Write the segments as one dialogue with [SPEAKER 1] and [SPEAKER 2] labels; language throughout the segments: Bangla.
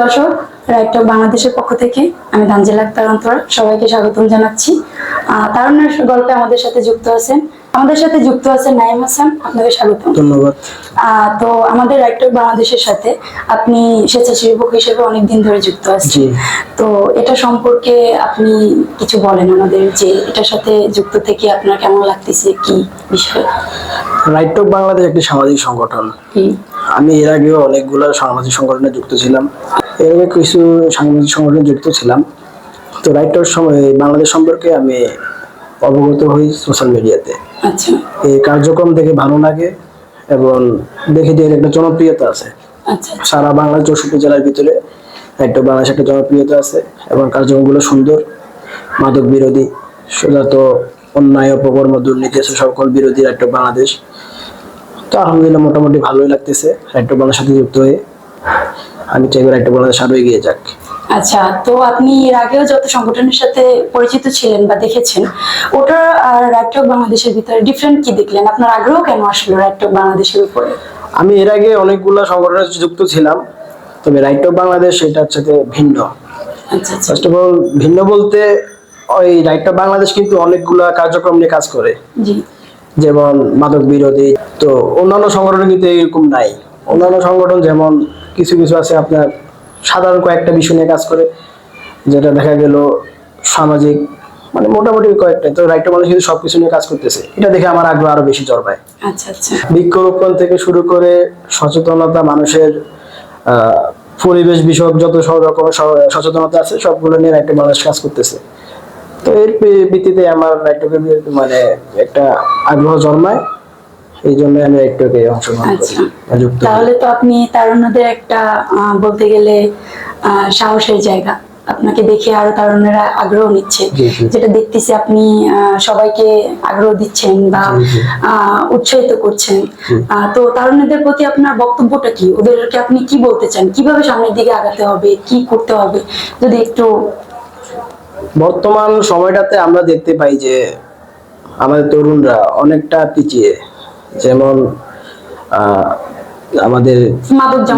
[SPEAKER 1] দর্শক রাইট অফ বাংলাদেশের পক্ষ থেকে আমি তানজিল আক্তার অন্তরা সবাইকে স্বাগতম জানাচ্ছি। তারুণ্যের গল্পে আমাদের সাথে যুক্ত আছেন আমাদের সাথে যুক্ত আছেন নাইম হাসান আপনাকে স্বাগতম।
[SPEAKER 2] ধন্যবাদ।
[SPEAKER 1] তো আমাদের রাইট অফ বাংলাদেশের সাথে আপনি স্বেচ্ছাসেবক হিসেবে অনেকদিন ধরে যুক্ত আছেন। তো এটা সম্পর্কে আপনি কিছু বলেন আমাদের যে এটার সাথে যুক্ত থেকে আপনার কেমন লাগতেছে কি বিষয়?
[SPEAKER 2] রাইট টু বাংলাদেশ একটি সামাজিক সংগঠন। আমি এর আগেও অনেকগুলো সামাজিক সংগঠনে যুক্ত ছিলাম। এর আগে কিছু সামাজিক সংগঠনে যুক্ত ছিলাম। তো রাইট টুর সময় বাংলাদেশ সম্পর্কে আমি অবগত হই সোশ্যাল মিডিয়াতে
[SPEAKER 1] আচ্ছা।
[SPEAKER 2] এই কার্যক্রম দেখে ভালো লাগে এবং দেখে যে এর একটা জনপ্রিয়তা আছে।
[SPEAKER 1] আচ্ছা।
[SPEAKER 2] সারা বাংলাদেশ চৌষট্টি জেলার ভিতরে একটা বাংলাদেশ একটা জনপ্রিয়তা আছে এবং কার্যক্রমগুলো সুন্দর। মাদক বিরোধী তো অন্যায় অপকর্ম দুর্নীতি সকল বিরোধী একটা বাংলাদেশ। তো আলহামদুলিল্লাহ মোটামুটি ভালোই লাগতেছে। একটা বাংলার সাথে যুক্ত হয়ে। আমি চাইবার একটা বাংলাদেশ আরও এগিয়ে যাক।
[SPEAKER 1] আচ্ছা তো আপনি এর আগেও যত সংগঠনের সাথে পরিচিত ছিলেন বা দেখেছেন ওটা আর রাইটক বাংলাদেশের ভিতরে ডিফারেন্ট কি দেখলেন? আপনার আগ্রহ কেন আসলো রাইটক বাংলাদেশের উপরে?
[SPEAKER 2] আমি এর আগে অনেকগুলো সংগঠনের সাথে যুক্ত ছিলাম। তবে রাইট অফ বাংলাদেশ এটার সাথে ভিন্ন। ফার্স্ট অফ অল ভিন্ন বলতে ওই রাইট অফ বাংলাদেশ কিন্তু অনেকগুলা কার্যক্রম নিয়ে কাজ করে।
[SPEAKER 1] জি।
[SPEAKER 2] যেমন মাদক বিরোধী তো অন্যান্য সংগঠন কিন্তু এরকম নাই। অন্যান্য সংগঠন যেমন কিছু কিছু আছে আপনার সাধারণ কয়েকটা বিষয় নিয়ে কাজ করে যেটা দেখা গেল সামাজিক মানে মোটামুটি কয়েকটা তো রাইট মানুষ কিন্তু সবকিছু নিয়ে কাজ করতেছে। এটা দেখে আমার আগ্রহ আরও বেশি জন্মায়।
[SPEAKER 1] আচ্ছা আচ্ছা।
[SPEAKER 2] বৃক্ষরোপণ থেকে শুরু করে সচেতনতা মানুষের আহ, পরিবেশ বিষয়ক যত সব রকমের সচেতনতা আছে সবগুলো নিয়ে একটা মানুষ কাজ করতেছে। তো এর ভিত্তিতে আমার রাইটকে মানে একটা আগ্রহ জন্মায় এই জন্য আমি অংশগ্রহণ করি
[SPEAKER 1] আচ্ছা। তাহলে তো আপনি তারুণ্যদের একটা বলতে গেলে সাহসের জায়গা। আপনাকে দেখে আরও তারুণ্যরা আগ্রহ নিচ্ছে। যেটা দেখতেছি আপনি সবাইকে আগ্রহ দিচ্ছেন বা উৎসাহিত করছেন। তো তারুণ্যদের প্রতি আপনার বক্তব্যটা কি? ওদেরকে আপনি কি বলতে চান? কীভাবে সামনের দিকে আগাতে হবে? কি করতে হবে? যদি একটু
[SPEAKER 2] বর্তমান সময়টাতে আমরা দেখতে পাই যে আমাদের তরুণরা অনেকটা পিছিয়ে। যেমন আমাদের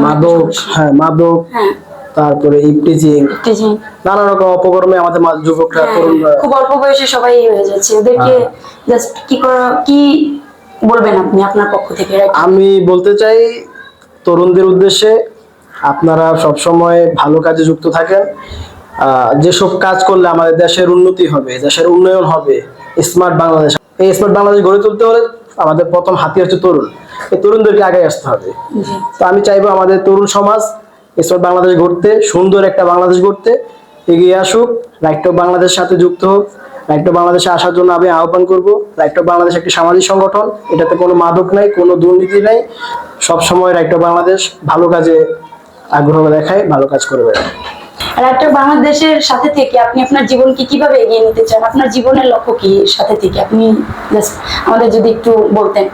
[SPEAKER 1] মাদক
[SPEAKER 2] হ্যাঁ মাদক
[SPEAKER 1] হ্যাঁ।
[SPEAKER 2] তারপরে ইপটিজিং নানা রকম অপকর্মে আমাদের যুবকরা
[SPEAKER 1] হ্যাঁ,
[SPEAKER 2] তরুণরা
[SPEAKER 1] খুব অল্প বয়সে সবাই হয়ে যাচ্ছে। ওদেরকে জাস্ট কি করা কি বলবেন আপনি আপনার পক্ষ থেকে?
[SPEAKER 2] আমি বলতে চাই তরুণদের উদ্দেশ্যে আপনারা সবসময় ভালো কাজে যুক্ত থাকেন। যেসব কাজ করলে আমাদের দেশের উন্নতি হবে দেশের উন্নয়ন হবে স্মার্ট বাংলাদেশ এই স্মার্ট বাংলাদেশ গড়ে তুলতে হলে আমাদের প্রথম হাতি হচ্ছে তরুণ। এই তরুণদেরকে আগে আসতে হবে। তো আমি চাইব আমাদের তরুণ সমাজ স্মার্ট বাংলাদেশ গড়তে সুন্দর একটা বাংলাদেশ গড়তে এগিয়ে আসুক রাইট অফ বাংলাদেশের সাথে যুক্ত হোক রাইট অফ বাংলাদেশে আসার জন্য আমি আহ্বান করব রাইট অফ বাংলাদেশ একটি সামাজিক সংগঠন এটাতে কোনো মাদক নাই কোনো দুর্নীতি নাই সব সময় রাইট অফ বাংলাদেশ ভালো কাজে আগ্রহ দেখায় ভালো কাজ করবে।
[SPEAKER 1] আর একটা বাংলাদেশের সাথে থেকে আপনি আপনার জীবনকে কীভাবে এগিয়ে নিতে চান? আপনার জীবনের লক্ষ্য কি সাথে থেকে? আপনি জাস্ট আমাদের যদি একটু বলতেন।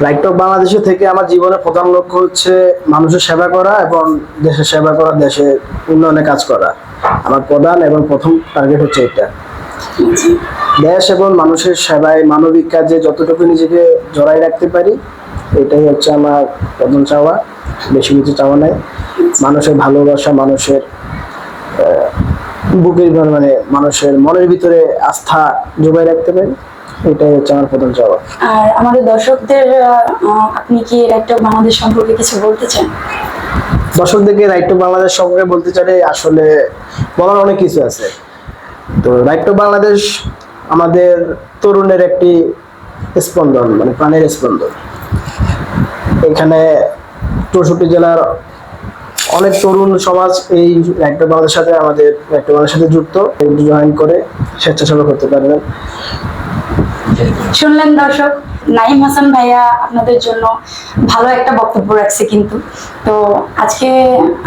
[SPEAKER 2] রাইট অফ বাংলাদেশে থেকে আমার জীবনের প্রধান লক্ষ্য হচ্ছে মানুষের সেবা করা এবং দেশের সেবা করা দেশের উন্নয়নে কাজ করা। আমার প্রধান এবং প্রথম টার্গেট হচ্ছে এটা। দেশ এবং মানুষের সেবায় মানবিক কাজে যতটুকু নিজেকে জড়াই রাখতে পারি এটাই হচ্ছে আমার প্রধান চাওয়া। বেশি কিছু চাওয়া নাই। মানুষের ভালোবাসা মানুষের বুকের মানে মানুষের মনের ভিতরে আস্থা জোগাই রাখতে পারি। এটাই হচ্ছে আমার প্রধান চাওয়া
[SPEAKER 1] আর আমাদের দর্শকদের আপনি কি একটা বাংলাদেশ সম্পর্কে কিছু বলতে চান?
[SPEAKER 2] দর্শকদেরকে রাইট টু বাংলাদেশ সম্পর্কে বলতে চাই আসলে বলার অনেক কিছু আছে। তো রাইট টু বাংলাদেশ আমাদের তরুণের একটি স্পন্দন মানে প্রাণের স্পন্দন। এখানে চৌষট্টি জেলার অনেক তরুণ সমাজ এই একটা মানুষের সাথে, আমাদের একটা টু বাংলাদেশের সাথে যুক্ত জয়েন করে স্বেচ্ছাসেবা করতে পারবেন।
[SPEAKER 1] শুনলেন দর্শক? নাইম হাসান ভাইয়া আপনাদের জন্য ভালো একটা বক্তব্য রাখছে কিন্তু। তো আজকে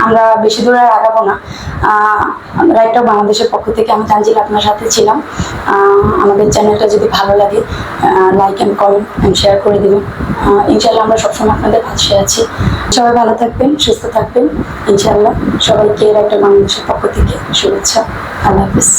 [SPEAKER 1] আমরা বেশি দূরে আর আগাবো না। রাইট অফ বাংলাদেশের পক্ষ থেকে, আমি তানজিল আপনার সাথে ছিলাম। আমাদের চ্যানেলটা যদি ভালো লাগে like and comment and share করে দেবেন। ইনশাল্লাহ আমরা সবসময় আপনাদের পাশে আছি। সবাই ভালো থাকবেন, সুস্থ থাকবেন। ইনশাল্লাহ সবাইকে রাইট অফ বাংলাদেশের পক্ষ থেকে শুভেচ্ছা। আল্লাহ হাফিজ।